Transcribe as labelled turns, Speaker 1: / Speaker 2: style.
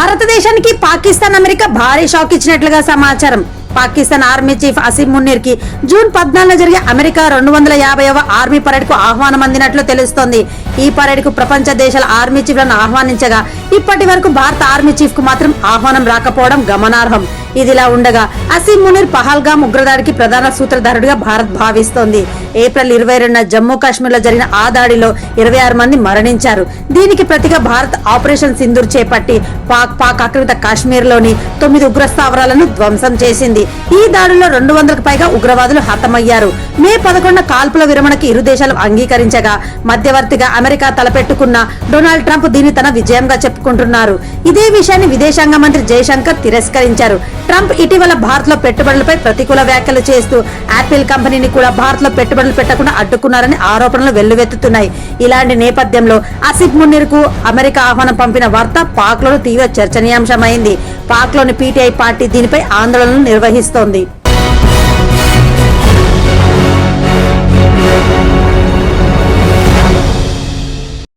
Speaker 1: భారతదేశానికి పాకిస్తాన్ అమెరికా భారీ షాక్ ఇచ్చినట్లుగా సమాచారం. పాకిస్తాన్ ఆర్మీ చీఫ్ అసీం మున్నీర్కి జూన్ పద్నాలుగున జరిగే అమెరికా రెండు వందల యాభైవ ఆర్మీ పరేడ్కు ఆహ్వానం అందినట్లు తెలుస్తోంది. ఈ పరేడ్కు ప్రపంచ దేశాల ఆర్మీ చీఫ్లను ఆహ్వానించగా ఇప్పటి వరకు భారత ఆర్మీ చీఫ్కు మాత్రం ఆహ్వానం రాకపోవడం గమనార్హం. ఇదిలా ఉండగా అసీం మునీర్ పహల్గామ్ ఉగ్రదాడికి ప్రధాన సూత్రధారుడిగా భారత్ భావిస్తోంది. ఏప్రిల్ ఇరవై రెండున జమ్మూ కాశ్మీర్లో జరిగిన ఆ దాడిలో ఇరవై ఆరు మంది మరణించారు. దీనికి ప్రతిగా భారత్ ఆపరేషన్ సింధూర్ చేపట్టి పాక్ పాక్ ఆక్రమిత కాశ్మీర్లోని తొమ్మిది ఉగ్ర స్థావరాలను ధ్వంసం చేసింది. ఈ దాడిలో రెండు వందలకు పైగా ఉగ్రవాదులు హతమయ్యారు. మే పదకొండు కాల్పుల విరమణకి ఇరు దేశాలు అంగీకరించగా మధ్యవర్తిగా అమెరికా తలపెట్టుకున్న డొనాల్డ్ ట్రంప్ దీన్ని తన విజయంగా చెప్పుకుంటున్నారు. ఇదే విషయాన్ని విదేశాంగ మంత్రి జయశంకర్ తిరస్కరించారు. ట్రంప్ ఇటీవల భారత్లో పెట్టుబడులపై ప్రతికూల వ్యాఖ్యలు చేస్తూ యాపిల్ కంపెనీని కూడా భారత్లో పెట్టుబడులు పెట్టకుండా అడ్డుకున్నారని ఆరోపణలు వెల్లువెత్తుతున్నాయి. ఇలాంటి నేపథ్యంలో అసిఫ్ మున్నీర్కు అమెరికా ఆహ్వానం పంపిన వార్త పాక్లో తీవ్ర చర్చనీయాంశమైంది. పాక్లోని పీటీఐ పార్టీ దీనిపై ఆందోళనలు నిర్వహిస్తోంది.